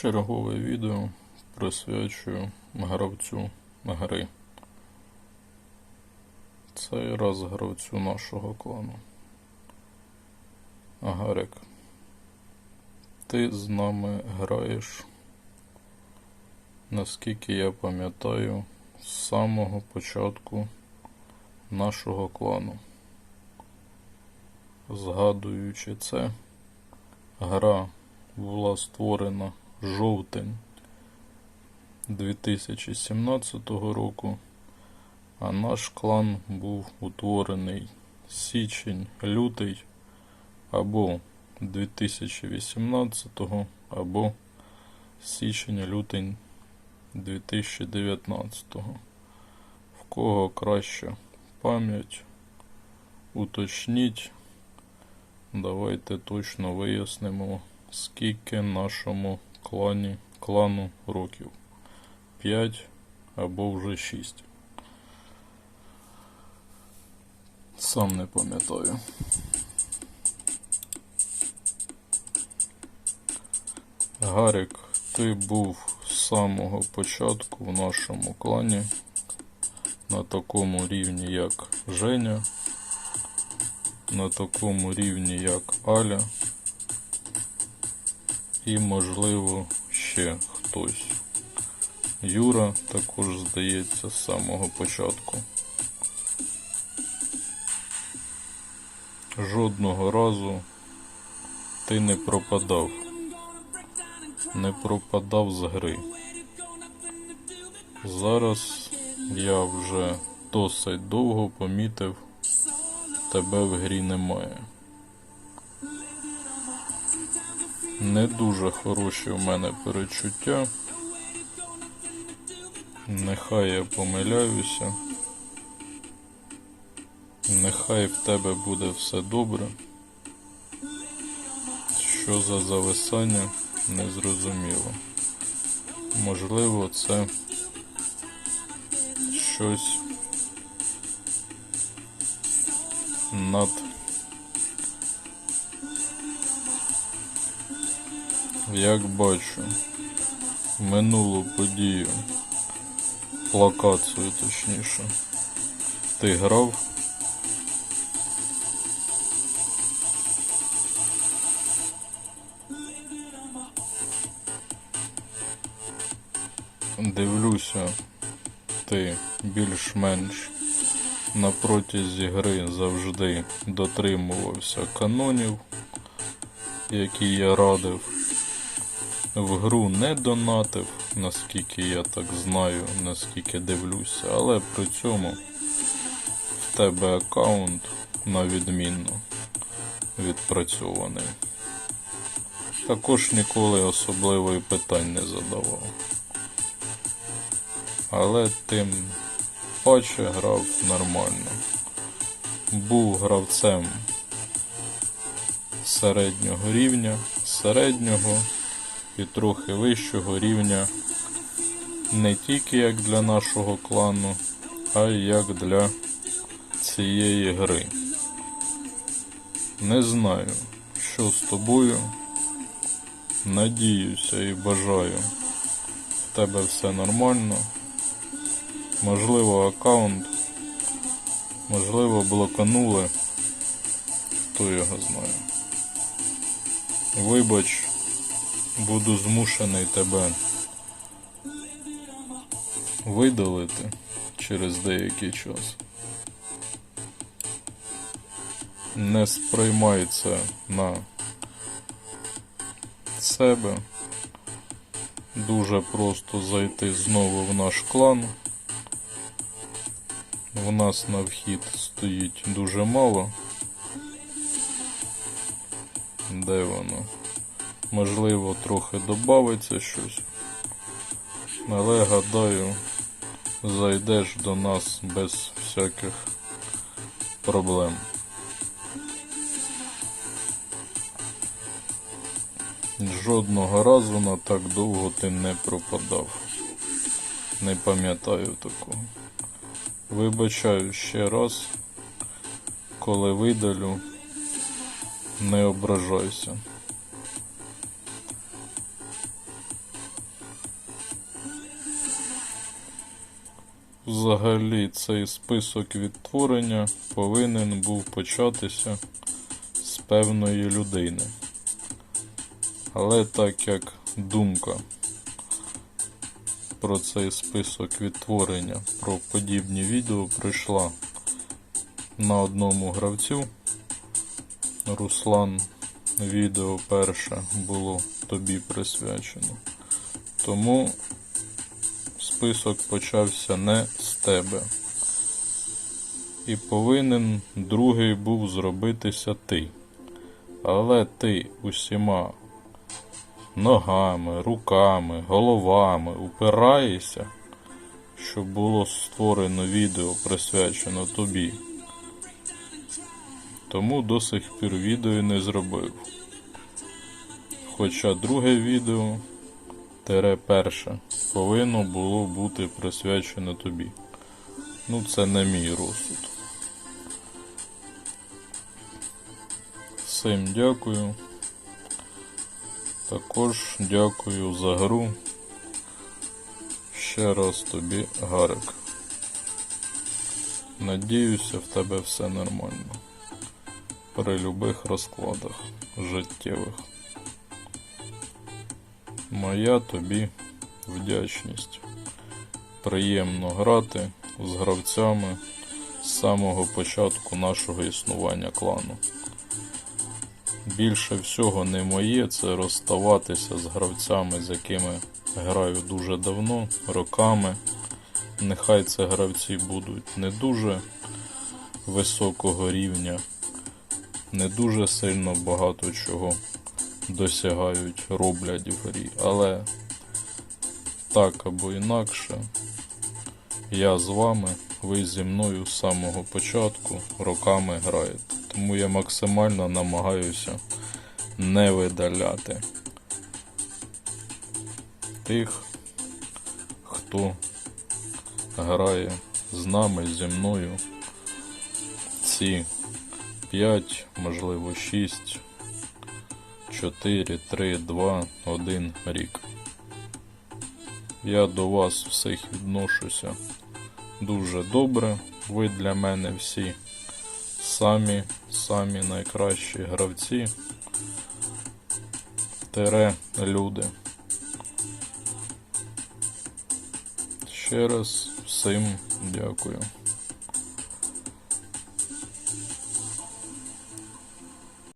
Чергове відео присвячую гравцю гри. Цей раз гравцю нашого клану. Гарик, ти з нами граєш, наскільки я пам'ятаю, з самого початку нашого клану. Згадуючи це, гра була створена жовтень 2017 року, а наш клан був утворений січень-лютий або 2018 або січень-лютень 2019. В кого краща пам'ять, уточніть. Давайте точно вияснимо, скільки нашому клані, клану років. 5 або вже 6. Сам не пам'ятаю. Гарик, ти був з самого початку в нашому клані на такому рівні, як Женя, на такому рівні, як Аля, і, можливо, ще хтось. Юра також здається з самого початку. Жодного разу ти не пропадав. Не пропадав з гри. Зараз я вже досить довго помітив, тебе в грі немає. Не дуже хороші в мене перечуття. Нехай я помиляюся. Нехай в тебе буде все добре. Що за зависання, незрозуміло. Можливо, це щось над як бачу минулу подію, плакацію точніше, ти грав. Дивлюся, ти більш-менш на протязі гри завжди дотримувався канонів, які я радив. В гру не донатив, наскільки я так знаю, наскільки дивлюся, але при цьому в тебе аккаунт на відмінно відпрацьований. Також ніколи особливої питань не задавав. Але тим паче грав нормально. Був гравцем середнього рівня, середнього і трохи вищого рівня не тільки як для нашого клану, а й як для цієї гри. Не знаю, що з тобою. Надіюся і бажаю. В тебе все нормально. Можливо, аккаунт, можливо, блоканули. Хто його знає. Вибач, буду змушений тебе видалити через деякий час. Не сприймай це на себе. Дуже просто зайти знову в наш клан. В нас на вхід стоїть дуже мало. Де воно? Можливо, трохи додається щось. Але гадаю, зайдеш до нас без всяких проблем. Жодного разу на так довго ти не пропадав. Не пам'ятаю такого. Вибачаю ще раз, коли видалю, не ображайся. Взагалі цей список відтворення повинен був початися з певної людини. Але так як думка про цей список відтворення, про подібні відео прийшла на одному гравцю, Руслан, відео перше було тобі присвячено. Тому список почався не з тебе. І повинен другий був зробитися ти. Але ти усіма ногами, руками, головами упираєшся, щоб було створено відео присвячено тобі. Тому до сих пір відео не зробив. Хоча друге відео перше повинно було бути присвячено тобі. Ну, це не мій розсуд. Всім дякую. Також дякую за гру. Ще раз тобі Гарик. Надіюся, в тебе все нормально. При любих розкладах життєвих. Моя тобі вдячність. Приємно грати з гравцями з самого початку нашого існування клану. Більше всього не моє це розставатися з гравцями, з якими граю дуже давно, роками. Нехай це гравці будуть не дуже високого рівня, не дуже сильно багато чого досягають, роблять грі, але так або інакше, я з вами, ви зі мною з самого початку роками граєте. Тому я максимально намагаюся не видаляти тих, хто грає з нами, зі мною ці 5, можливо 6, 4, 3, 2, 1 рік. Я до вас всіх відношуся дуже добре. Ви для мене всі самі, самі найкращі гравці. Тере люди. Ще раз всім дякую.